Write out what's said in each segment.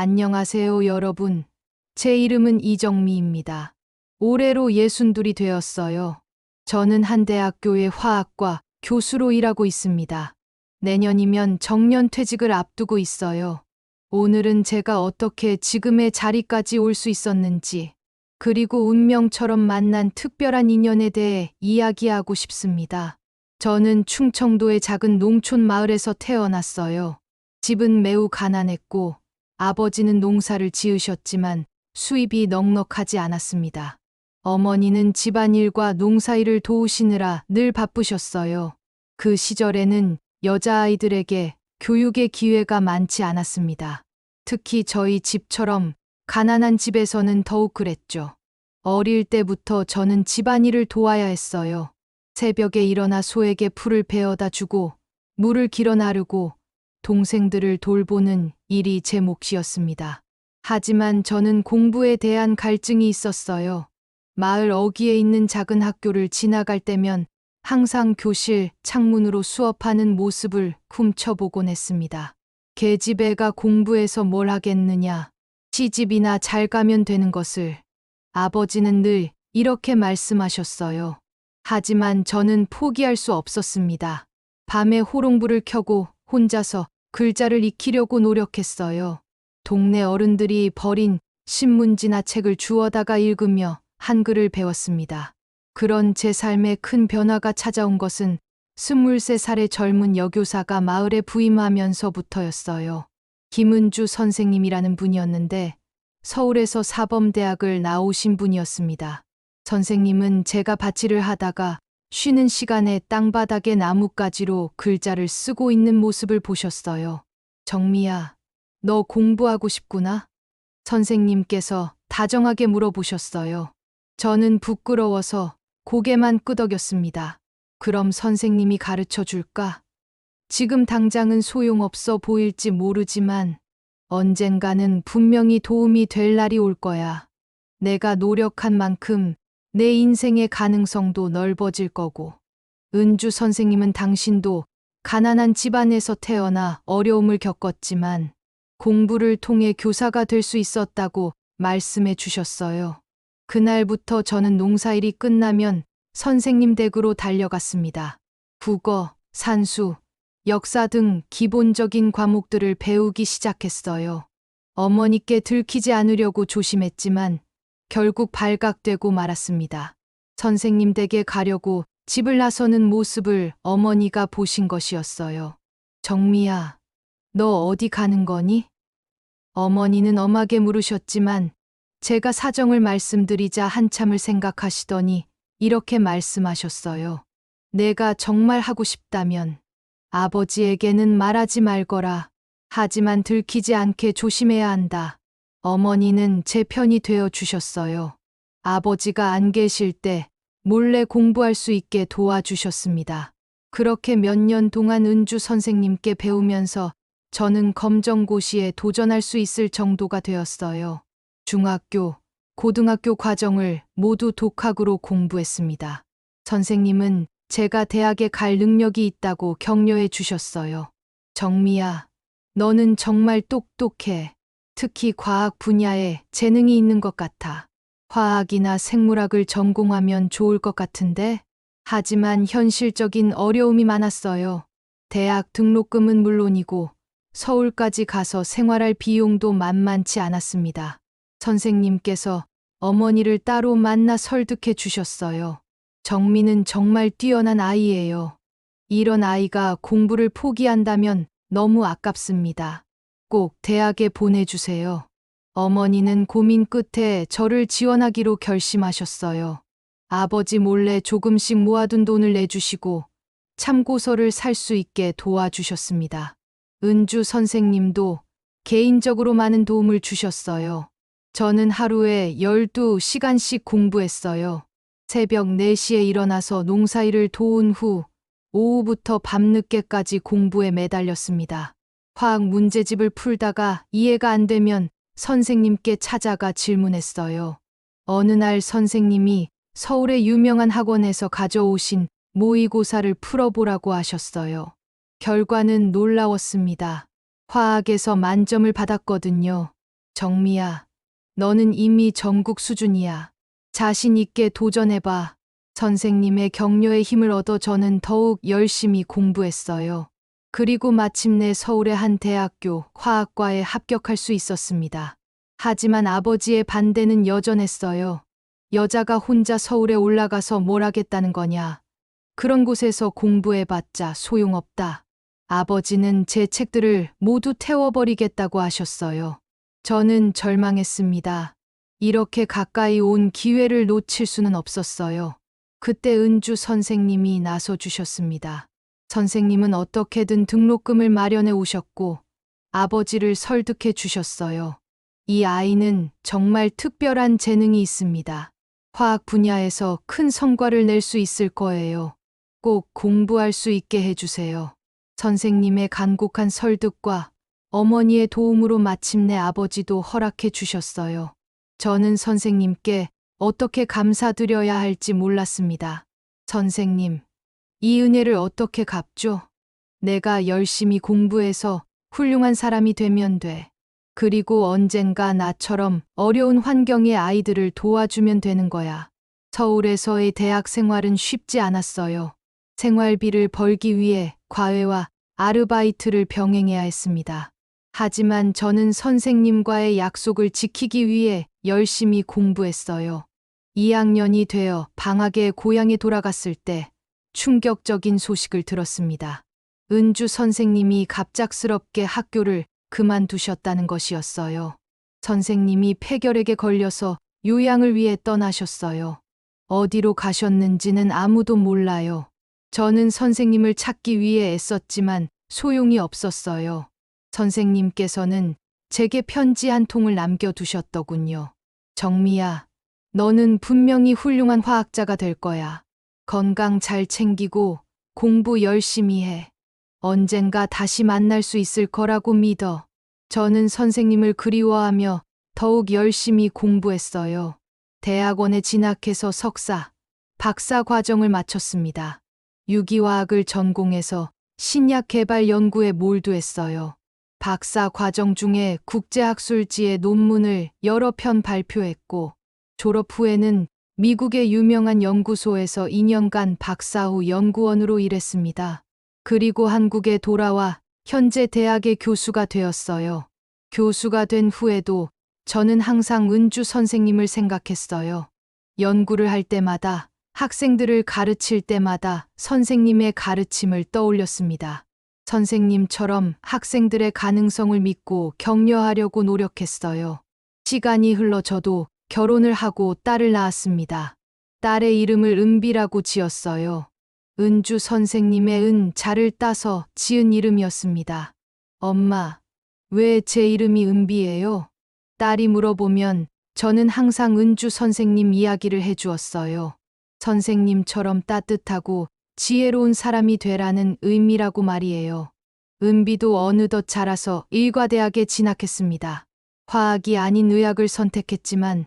안녕하세요, 여러분. 제 이름은 이정미입니다. 올해로 예순둘이 되었어요. 저는 한 대학교의 화학과 교수로 일하고 있습니다. 내년이면 정년 퇴직을 앞두고 있어요. 오늘은 제가 어떻게 지금의 자리까지 올 수 있었는지, 그리고 운명처럼 만난 특별한 인연에 대해 이야기하고 싶습니다. 저는 충청도의 작은 농촌 마을에서 태어났어요. 집은 매우 가난했고, 아버지는 농사를 지으셨지만 수입이 넉넉하지 않았습니다. 어머니는 집안일과 농사일을 도우시느라 늘 바쁘셨어요. 그 시절에는 여자아이들에게 교육의 기회가 많지 않았습니다. 특히 저희 집처럼 가난한 집에서는 더욱 그랬죠. 어릴 때부터 저는 집안일을 도와야 했어요. 새벽에 일어나 소에게 풀을 베어다 주고 물을 길어 나르고 동생들을 돌보는 일이 제 몫이었습니다. 하지만 저는 공부에 대한 갈증이 있었어요. 마을 어귀에 있는 작은 학교를 지나갈 때면 항상 교실 창문으로 수업하는 모습을 훔쳐보곤 했습니다. 계집애가 공부해서 뭘 하겠느냐. 시집이나 잘 가면 되는 것을. 아버지는 늘 이렇게 말씀하셨어요. 하지만 저는 포기할 수 없었습니다. 밤에 호롱불을 켜고 혼자서 글자를 익히려고 노력했어요. 동네 어른들이 버린 신문지나 책을 주워다가 읽으며 한글을 배웠습니다. 그런 제 삶에 큰 변화가 찾아온 것은 23살의 젊은 여교사가 마을에 부임하면서부터였어요. 김은주 선생님이라는 분이었는데 서울에서 사범대학을 나오신 분이었습니다. 선생님은 제가 밭일을 하다가 쉬는 시간에 땅바닥에 나뭇가지로 글자를 쓰고 있는 모습을 보셨어요. 정미야, 너 공부하고 싶구나? 선생님께서 다정하게 물어보셨어요. 저는 부끄러워서 고개만 끄덕였습니다. 그럼 선생님이 가르쳐 줄까? 지금 당장은 소용없어 보일지 모르지만 언젠가는 분명히 도움이 될 날이 올 거야. 내가 노력한 만큼 내 인생의 가능성도 넓어질 거고. 은주 선생님은 당신도 가난한 집안에서 태어나 어려움을 겪었지만 공부를 통해 교사가 될 수 있었다고 말씀해 주셨어요. 그날부터 저는 농사일이 끝나면 선생님 댁으로 달려갔습니다. 국어, 산수, 역사 등 기본적인 과목들을 배우기 시작했어요. 어머니께 들키지 않으려고 조심했지만 결국 발각되고 말았습니다. 선생님 댁에 가려고 집을 나서는 모습을 어머니가 보신 것이었어요. 정미야, 너 어디 가는 거니? 어머니는 엄하게 물으셨지만 제가 사정을 말씀드리자 한참을 생각하시더니 이렇게 말씀하셨어요. 내가 정말 하고 싶다면 아버지에게는 말하지 말거라. 하지만 들키지 않게 조심해야 한다. 어머니는 제 편이 되어 주셨어요. 아버지가 안 계실 때 몰래 공부할 수 있게 도와주셨습니다. 그렇게 몇 년 동안 은주 선생님께 배우면서 저는 검정고시에 도전할 수 있을 정도가 되었어요. 중학교, 고등학교 과정을 모두 독학으로 공부했습니다. 선생님은 제가 대학에 갈 능력이 있다고 격려해 주셨어요. 정미야, 너는 정말 똑똑해. 특히 과학 분야에 재능이 있는 것 같아. 화학이나 생물학을 전공하면 좋을 것 같은데, 하지만 현실적인 어려움이 많았어요. 대학 등록금은 물론이고, 서울까지 가서 생활할 비용도 만만치 않았습니다. 선생님께서 어머니를 따로 만나 설득해 주셨어요. 정민은 정말 뛰어난 아이예요. 이런 아이가 공부를 포기한다면 너무 아깝습니다. 꼭 대학에 보내주세요. 어머니는 고민 끝에 저를 지원하기로 결심하셨어요. 아버지 몰래 조금씩 모아둔 돈을 내주시고 참고서를 살 수 있게 도와주셨습니다. 은주 선생님도 개인적으로 많은 도움을 주셨어요. 저는 하루에 12시간씩 공부했어요. 새벽 4시에 일어나서 농사일을 도운 후 오후부터 밤늦게까지 공부에 매달렸습니다. 화학 문제집을 풀다가 이해가 안 되면 선생님께 찾아가 질문했어요. 어느 날 선생님이 서울의 유명한 학원에서 가져오신 모의고사를 풀어보라고 하셨어요. 결과는 놀라웠습니다. 화학에서 만점을 받았거든요. 정미야, 너는 이미 전국 수준이야. 자신 있게 도전해봐. 선생님의 격려의 힘을 얻어 저는 더욱 열심히 공부했어요. 그리고 마침내 서울의 한 대학교 화학과에 합격할 수 있었습니다. 하지만 아버지의 반대는 여전했어요. 여자가 혼자 서울에 올라가서 뭘 하겠다는 거냐. 그런 곳에서 공부해봤자 소용없다. 아버지는 제 책들을 모두 태워버리겠다고 하셨어요. 저는 절망했습니다. 이렇게 가까이 온 기회를 놓칠 수는 없었어요. 그때 은주 선생님이 나서 주셨습니다. 선생님은 어떻게든 등록금을 마련해 오셨고 아버지를 설득해 주셨어요. 이 아이는 정말 특별한 재능이 있습니다. 화학 분야에서 큰 성과를 낼 수 있을 거예요. 꼭 공부할 수 있게 해주세요. 선생님의 간곡한 설득과 어머니의 도움으로 마침내 아버지도 허락해 주셨어요. 저는 선생님께 어떻게 감사드려야 할지 몰랐습니다. 선생님, 이 은혜를 어떻게 갚죠? 내가 열심히 공부해서 훌륭한 사람이 되면 돼. 그리고 언젠가 나처럼 어려운 환경의 아이들을 도와주면 되는 거야. 서울에서의 대학 생활은 쉽지 않았어요. 생활비를 벌기 위해 과외와 아르바이트를 병행해야 했습니다. 하지만 저는 선생님과의 약속을 지키기 위해 열심히 공부했어요. 2학년이 되어 방학에 고향에 돌아갔을 때 충격적인 소식을 들었습니다. 은주 선생님이 갑작스럽게 학교를 그만두셨다는 것이었어요. 선생님이 폐결핵에 걸려서 요양을 위해 떠나셨어요. 어디로 가셨는지는 아무도 몰라요. 저는 선생님을 찾기 위해 애썼지만 소용이 없었어요. 선생님께서는 제게 편지 한 통을 남겨두셨더군요. 정미야, 너는 분명히 훌륭한 화학자가 될 거야. 건강 잘 챙기고 공부 열심히 해. 언젠가 다시 만날 수 있을 거라고 믿어. 저는 선생님을 그리워하며 더욱 열심히 공부했어요. 대학원에 진학해서 석사, 박사 과정을 마쳤습니다. 유기화학을 전공해서 신약 개발 연구에 몰두했어요. 박사 과정 중에 국제학술지에 논문을 여러 편 발표했고, 졸업 후에는 미국의 유명한 연구소에서 2년간 박사 후 연구원으로 일했습니다. 그리고 한국에 돌아와 현재 대학의 교수가 되었어요. 교수가 된 후에도 저는 항상 은주 선생님을 생각했어요. 연구를 할 때마다 학생들을 가르칠 때마다 선생님의 가르침을 떠올렸습니다. 선생님처럼 학생들의 가능성을 믿고 격려하려고 노력했어요. 시간이 흘러 저도 결혼을 하고 딸을 낳았습니다. 딸의 이름을 은비라고 지었어요. 은주 선생님의 은 자를 따서 지은 이름이었습니다. 엄마, 왜 제 이름이 은비예요? 딸이 물어보면 저는 항상 은주 선생님 이야기를 해주었어요. 선생님처럼 따뜻하고 지혜로운 사람이 되라는 의미라고 말이에요. 은비도 어느덧 자라서 일과대학에 진학했습니다. 화학이 아닌 의학을 선택했지만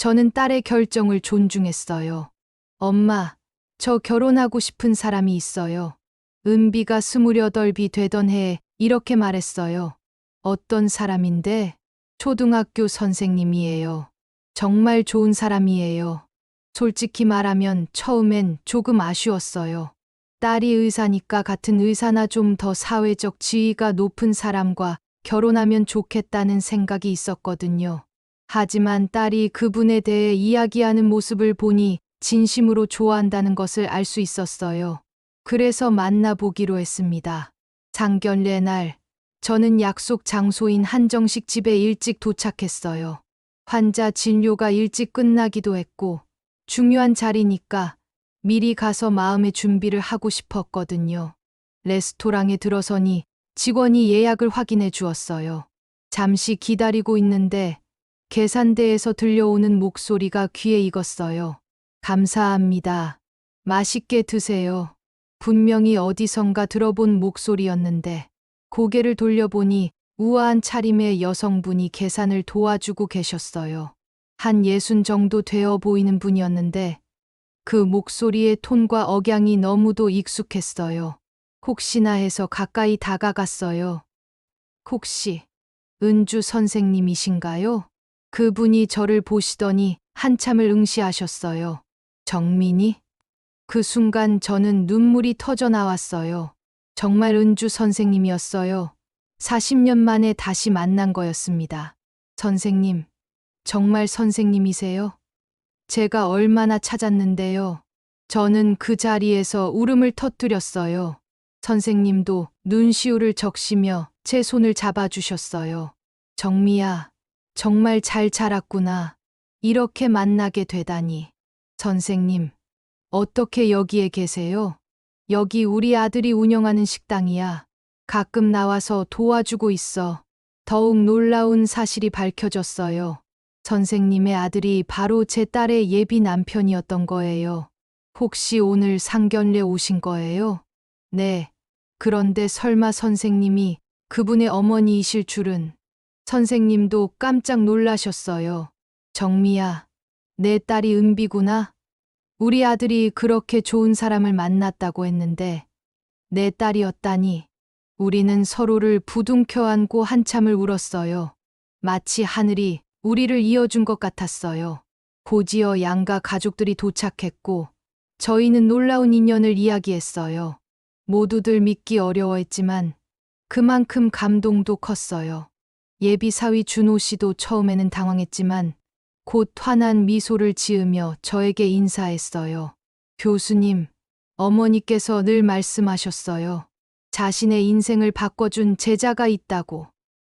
저는 딸의 결정을 존중했어요. 엄마, 저 결혼하고 싶은 사람이 있어요. 은비가 스물여덟이 되던 해에 이렇게 말했어요. 어떤 사람인데? 초등학교 선생님이에요. 정말 좋은 사람이에요. 솔직히 말하면 처음엔 조금 아쉬웠어요. 딸이 의사니까 같은 의사나 좀 더 사회적 지위가 높은 사람과 결혼하면 좋겠다는 생각이 있었거든요. 하지만 딸이 그분에 대해 이야기하는 모습을 보니 진심으로 좋아한다는 것을 알 수 있었어요. 그래서 만나보기로 했습니다. 상견례 날, 저는 약속 장소인 한정식 집에 일찍 도착했어요. 환자 진료가 일찍 끝나기도 했고, 중요한 자리니까 미리 가서 마음의 준비를 하고 싶었거든요. 레스토랑에 들어서니 직원이 예약을 확인해 주었어요. 잠시 기다리고 있는데 계산대에서 들려오는 목소리가 귀에 익었어요. 감사합니다. 맛있게 드세요. 분명히 어디선가 들어본 목소리였는데 고개를 돌려보니 우아한 차림의 여성분이 계산을 도와주고 계셨어요. 한 예순 정도 되어 보이는 분이었는데 그 목소리의 톤과 억양이 너무도 익숙했어요. 혹시나 해서 가까이 다가갔어요. 혹시 은주 선생님이신가요? 그분이 저를 보시더니 한참을 응시하셨어요. 정민이? 그 순간 저는 눈물이 터져 나왔어요. 정말 은주 선생님이었어요. 40년 만에 다시 만난 거였습니다. 선생님, 정말 선생님이세요? 제가 얼마나 찾았는데요. 저는 그 자리에서 울음을 터뜨렸어요. 선생님도 눈시울을 적시며 제 손을 잡아주셨어요. 정미야, 정말 잘 자랐구나. 이렇게 만나게 되다니. 선생님, 어떻게 여기에 계세요? 여기 우리 아들이 운영하는 식당이야. 가끔 나와서 도와주고 있어. 더욱 놀라운 사실이 밝혀졌어요. 선생님의 아들이 바로 제 딸의 예비 남편이었던 거예요. 혹시 오늘 상견례 오신 거예요? 네. 그런데 설마 선생님이 그분의 어머니이실 줄은. 선생님도 깜짝 놀라셨어요. 정미야, 내 딸이 은비구나. 우리 아들이 그렇게 좋은 사람을 만났다고 했는데, 내 딸이었다니. 우리는 서로를 부둥켜 안고 한참을 울었어요. 마치 하늘이 우리를 이어준 것 같았어요. 고지어 양가 가족들이 도착했고, 저희는 놀라운 인연을 이야기했어요. 모두들 믿기 어려워했지만, 그만큼 감동도 컸어요. 예비 사위 준호 씨도 처음에는 당황했지만, 곧 환한 미소를 지으며 저에게 인사했어요. 교수님, 어머니께서 늘 말씀하셨어요. 자신의 인생을 바꿔준 제자가 있다고.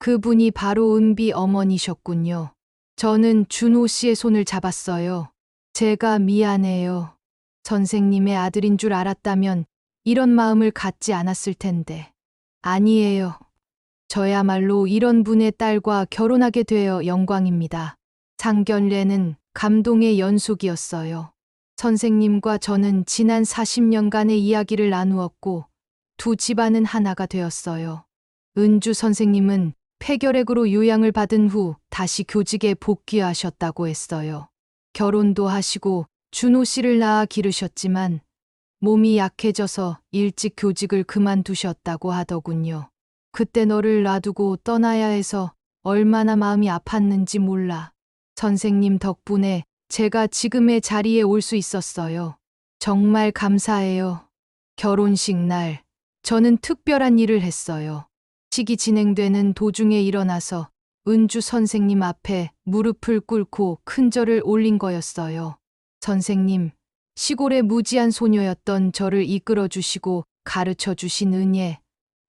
그분이 바로 은비 어머니셨군요. 저는 준호 씨의 손을 잡았어요. 제가 미안해요. 선생님의 아들인 줄 알았다면 이런 마음을 갖지 않았을 텐데. 아니에요. 저야말로 이런 분의 딸과 결혼하게 되어 영광입니다. 상견례는 감동의 연속이었어요. 선생님과 저는 지난 40년간의 이야기를 나누었고 두 집안은 하나가 되었어요. 은주 선생님은 폐결핵으로 요양을 받은 후 다시 교직에 복귀하셨다고 했어요. 결혼도 하시고 준호 씨를 낳아 기르셨지만 몸이 약해져서 일찍 교직을 그만두셨다고 하더군요. 그때 너를 놔두고 떠나야 해서 얼마나 마음이 아팠는지 몰라. 선생님 덕분에 제가 지금의 자리에 올 수 있었어요. 정말 감사해요. 결혼식 날, 저는 특별한 일을 했어요. 식이 진행되는 도중에 일어나서 은주 선생님 앞에 무릎을 꿇고 큰 절을 올린 거였어요. 선생님, 시골의 무지한 소녀였던 저를 이끌어 주시고 가르쳐 주신 은혜,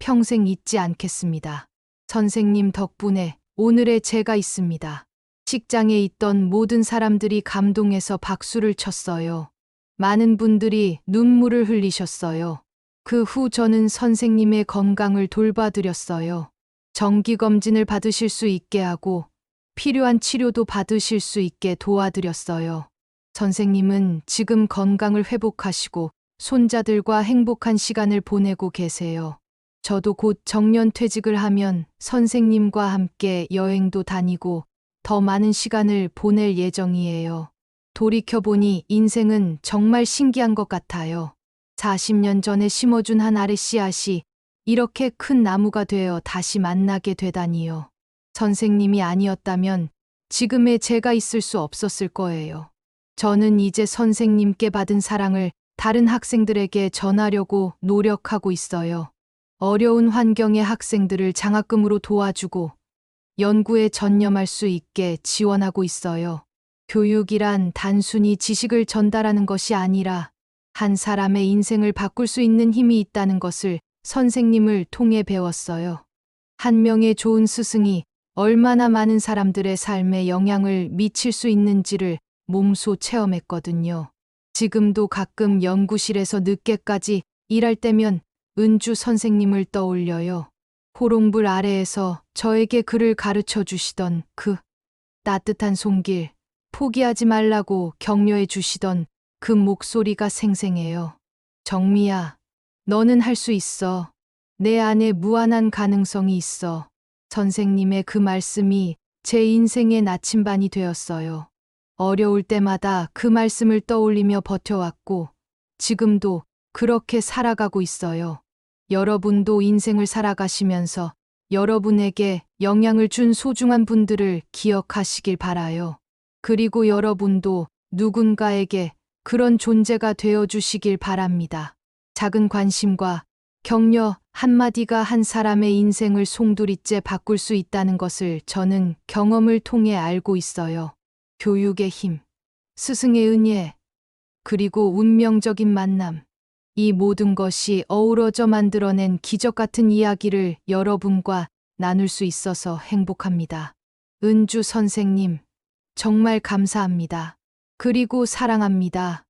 평생 잊지 않겠습니다. 선생님 덕분에 오늘의 제가 있습니다. 식장에 있던 모든 사람들이 감동해서 박수를 쳤어요. 많은 분들이 눈물을 흘리셨어요. 그 후 저는 선생님의 건강을 돌봐드렸어요. 정기검진을 받으실 수 있게 하고 필요한 치료도 받으실 수 있게 도와드렸어요. 선생님은 지금 건강을 회복하시고 손자들과 행복한 시간을 보내고 계세요. 저도 곧 정년 퇴직을 하면 선생님과 함께 여행도 다니고 더 많은 시간을 보낼 예정이에요. 돌이켜보니 인생은 정말 신기한 것 같아요. 40년 전에 심어준 한 아래 씨앗이 이렇게 큰 나무가 되어 다시 만나게 되다니요. 선생님이 아니었다면 지금의 제가 있을 수 없었을 거예요. 저는 이제 선생님께 받은 사랑을 다른 학생들에게 전하려고 노력하고 있어요. 어려운 환경의 학생들을 장학금으로 도와주고 연구에 전념할 수 있게 지원하고 있어요. 교육이란 단순히 지식을 전달하는 것이 아니라 한 사람의 인생을 바꿀 수 있는 힘이 있다는 것을 선생님을 통해 배웠어요. 한 명의 좋은 스승이 얼마나 많은 사람들의 삶에 영향을 미칠 수 있는지를 몸소 체험했거든요. 지금도 가끔 연구실에서 늦게까지 일할 때면 은주 선생님을 떠올려요. 호롱불 아래에서 저에게 글을 가르쳐 주시던 그 따뜻한 손길, 포기하지 말라고 격려해 주시던 그 목소리가 생생해요. 정미야, 너는 할 수 있어. 내 안에 무한한 가능성이 있어. 선생님의 그 말씀이 제 인생의 나침반이 되었어요. 어려울 때마다 그 말씀을 떠올리며 버텨왔고, 지금도 그렇게 살아가고 있어요. 여러분도 인생을 살아가시면서 여러분에게 영향을 준 소중한 분들을 기억하시길 바라요. 그리고 여러분도 누군가에게 그런 존재가 되어 주시길 바랍니다. 작은 관심과 격려 한마디가 한 사람의 인생을 송두리째 바꿀 수 있다는 것을 저는 경험을 통해 알고 있어요. 교육의 힘, 스승의 은혜, 그리고 운명적인 만남. 이 모든 것이 어우러져 만들어낸 기적 같은 이야기를 여러분과 나눌 수 있어서 행복합니다. 은주 선생님, 정말 감사합니다. 그리고 사랑합니다.